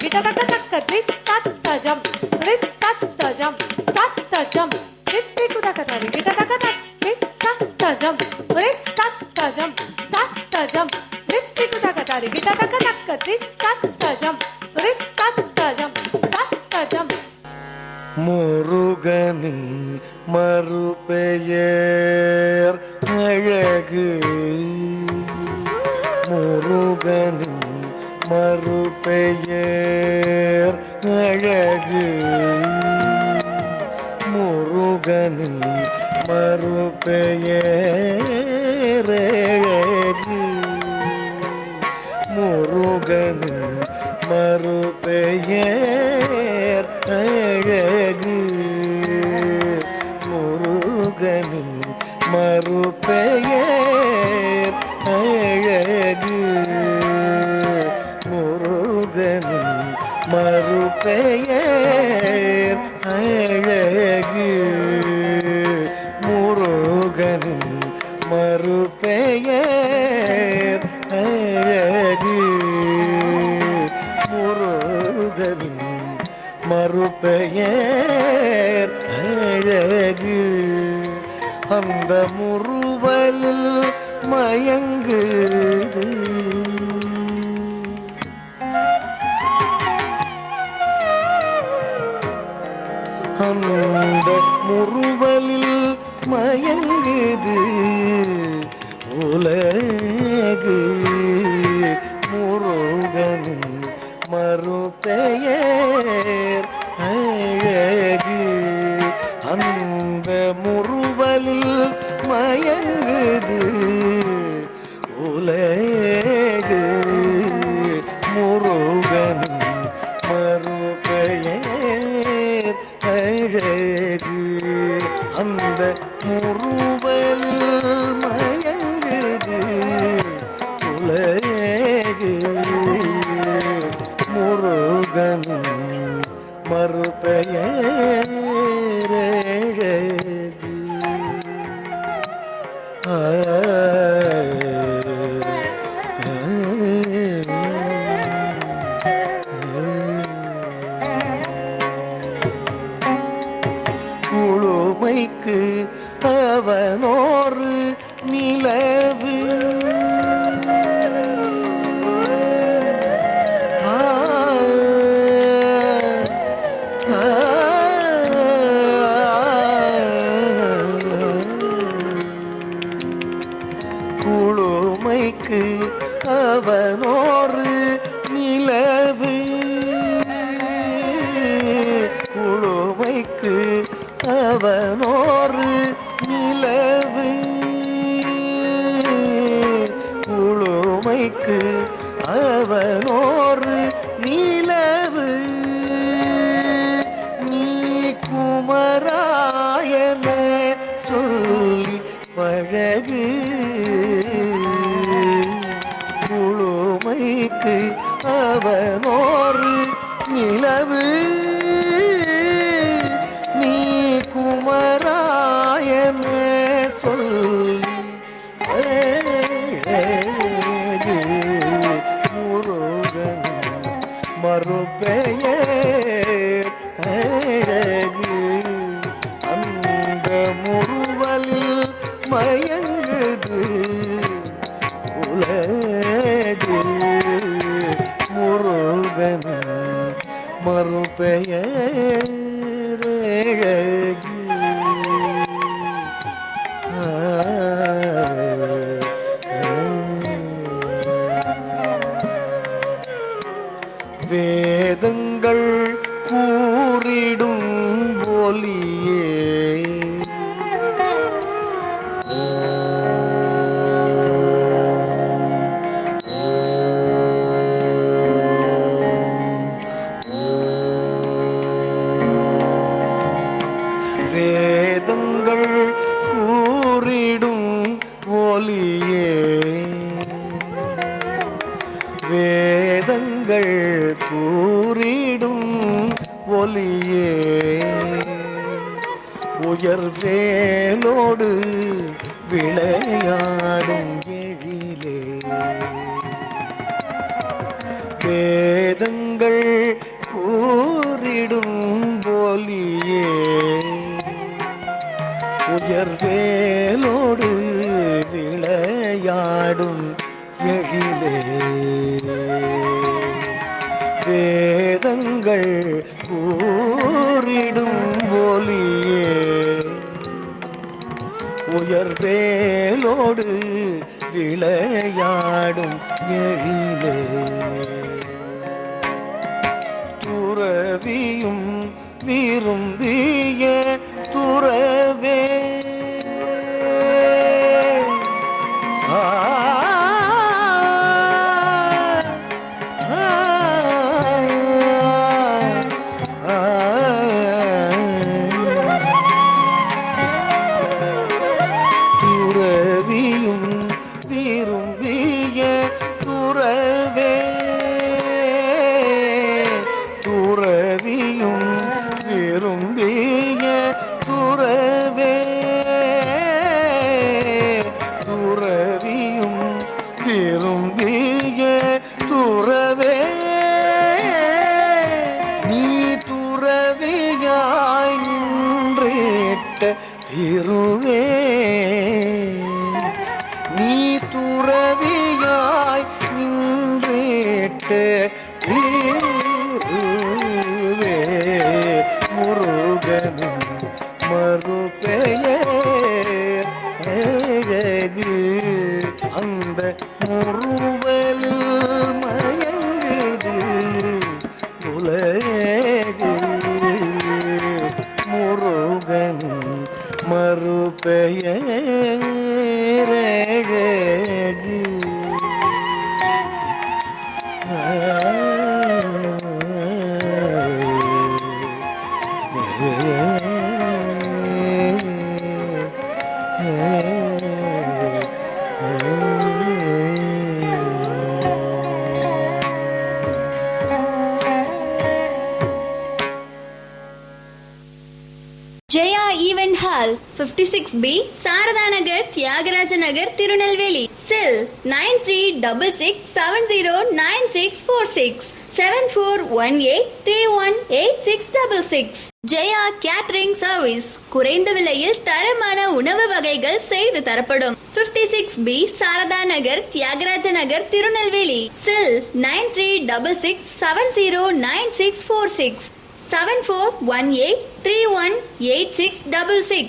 கிட்டத்தட்ட தக்க திக் தத்தஜம் ரித் தத்தஜம் தத்தஜம் திக் திக்கு தக்க தரி கிட்டத்தட்ட தக் திக் தத்தஜம் ரித் தத்தஜம் தத்தஜம் ரித் திக்கு தக்க தரி கிட்டத்தட்ட தக்க திக் தத்தஜம் ரித் தத்தஜம் தத்தஜம் முருகனின் மறுபெயர் அழகு முருகனின் மறுபெயர் அழகு முருகனின் மறுபெயர் அழகு முருகனின் மறுபெயர் முருகனின் மறுபெயர் அழகு. முருகனின் மறுபெயர் அழகு. முருகனின் மறுபெயர் அழகு. அந்த மு முறுவலில் மயங்குது உலகு முருகனின் மறுபெயர் அழகு. அந்த முறுவலில் மயங்குது உலகு முரு அவனோரு நிலவு. குழுமைக்கு அவனோரு நிலவு. குழுமைக்கு அவனோரு Eu rupaye ஒலியே வேதங்கள் கூறிடும் ஒலியே. உயர் வேலோடு விளையாடும் எழிலே. விளையாடும் எழிலே. வேதங்கள் கூறிடும் ஒலியே உயர்வேலோடு விளையாடும் எழிலே. துறவியும் விரும்பி மறுபெயர் அழகு hall 56 B Sharada Nagar Thyagaraja Nagar Tirunelveli cell nine three double six seven zero nine six four six seven four one eight three one eight six double six Jaya catering service குறைந்த விலையில் தரமான உணவு வகைகள் செய்து தரப்படும். 56 six B Sharada Nagar Thyagaraja Nagar Tirunelveli cell nine three double six seven zero nine six four six seven four one eight three one eight six double six